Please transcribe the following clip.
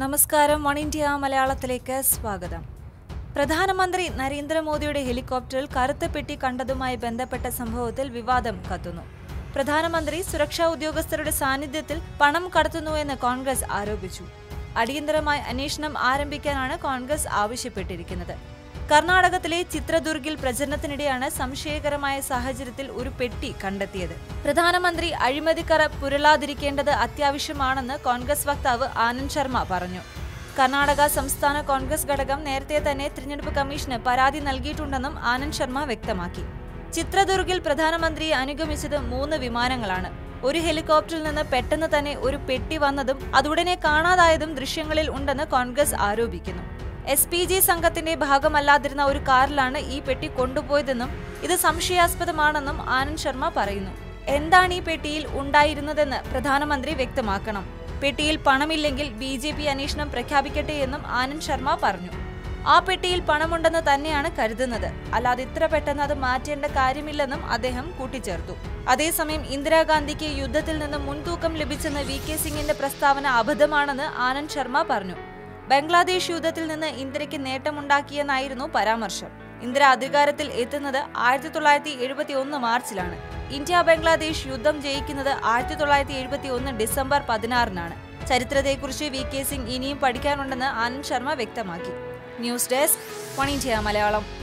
നമസ്കാരം. One India മലയാളത്തിലേക്ക് സ്വാഗതം. പ്രധാനമന്ത്രി നരേന്ദ്രമോദിയുടെ ഹെലികോപ്റ്ററിൽ കറുത്ത പെട്ടി കണ്ടതുമായി ബന്ധപ്പെട്ട സംഭവത്തിൽ വിവാദം കത്തുന്നു. പ്രധാനമന്ത്രി സുരക്ഷാ ഉദ്യോഗസ്ഥരുടെ സാന്നിധ്യത്തിൽ പണം കടത്തുന്നുവെന്ന് കോൺഗ്രസ് ആരോപിച്ചു. അടിയന്തരമായി അന്വേഷണം ആരംഭിക്കാനാണ് കോൺഗ്രസ് ആവശ്യപ്പെട്ടിരിക്കുന്നത്. കർണാടകത്തിലെ ചിത്രദുർഗിൽ പ്രചരണത്തിനിടെയാണ് സംശയകരമായ സാഹചര്യത്തിൽ ഒരു പെട്ടി കണ്ടെത്തിയത്. പ്രധാനമന്ത്രി അഴിമതിക്കറ പുരളാതിരിക്കേണ്ടത് അത്യാവശ്യമാണെന്ന് കോൺഗ്രസ് വക്താവ് ആനന്ദ് ശർമ്മ പറഞ്ഞു. കർണാടക സംസ്ഥാന കോൺഗ്രസ് ഘടകം നേരത്തെ തന്നെ തിരഞ്ഞെടുപ്പ് കമ്മീഷന് പരാതി നൽകിയിട്ടുണ്ടെന്നും ആനന്ദ് ശർമ്മ വ്യക്തമാക്കി. ചിത്രദുർഗിൽ പ്രധാനമന്ത്രിയെ അനുഗമിച്ചത് മൂന്ന് വിമാനങ്ങളാണ്. ഒരു ഹെലികോപ്റ്ററിൽ നിന്ന് പെട്ടെന്ന് തന്നെ ഒരു പെട്ടി വന്നതും അതുടനെ കാണാതായതും ദൃശ്യങ്ങളിൽ ഉണ്ടെന്ന് കോൺഗ്രസ് ആരോപിക്കുന്നു. എസ് പി ജി സംഘത്തിന്റെ ഭാഗമല്ലാതിരുന്ന ഒരു കാറിലാണ് ഈ പെട്ടി കൊണ്ടുപോയതെന്നും ഇത് സംശയാസ്പദമാണെന്നും ആനന്ദ് ശർമ്മ പറയുന്നു. എന്താണ് ഈ പെട്ടിയിൽ ഉണ്ടായിരുന്നതെന്ന് പ്രധാനമന്ത്രി വ്യക്തമാക്കണം. പെട്ടിയിൽ പണമില്ലെങ്കിൽ ബി ജെ പി അന്വേഷണം പ്രഖ്യാപിക്കട്ടെ എന്നും ആനന്ദ് ശർമ്മ പറഞ്ഞു. ആ പെട്ടിയിൽ പണമുണ്ടെന്ന് തന്നെയാണ് കരുതുന്നത്. അല്ലാതെ ഇത്ര പെട്ടെന്ന് അത് മാറ്റേണ്ട കാര്യമില്ലെന്നും അദ്ദേഹം കൂട്ടിച്ചേർത്തു. അതേസമയം ഇന്ദിരാഗാന്ധിക്ക് യുദ്ധത്തിൽ നിന്ന് മുൻതൂക്കം ലഭിച്ചെന്ന് വി കെ സിംഗിന്റെ പ്രസ്താവന അബദ്ധമാണെന്ന് ആനന്ദ് ശർമ്മ പറഞ്ഞു. ബംഗ്ലാദേശ് യുദ്ധത്തിൽ നിന്ന് ഇന്ത്യയ്ക്ക് നേട്ടമുണ്ടാക്കിയെന്നായിരുന്നു പരാമർശം. ഇന്ദിര അധികാരത്തിൽ എത്തുന്നത് ആയിരത്തി തൊള്ളായിരത്തി എഴുപത്തി ഒന്ന് മാർച്ചിലാണ്. ഇന്ത്യ ബംഗ്ലാദേശ് യുദ്ധം ജയിക്കുന്നത് ആയിരത്തി തൊള്ളായിരത്തി എഴുപത്തി ഒന്ന് ഡിസംബർ പതിനാറിനാണ്. ചരിത്രത്തെക്കുറിച്ച് വി കെ സിംഗ് ഇനിയും പഠിക്കാനുണ്ടെന്ന് ആനന്ദ് ശർമ്മ വ്യക്തമാക്കി. News desk one Malayalam.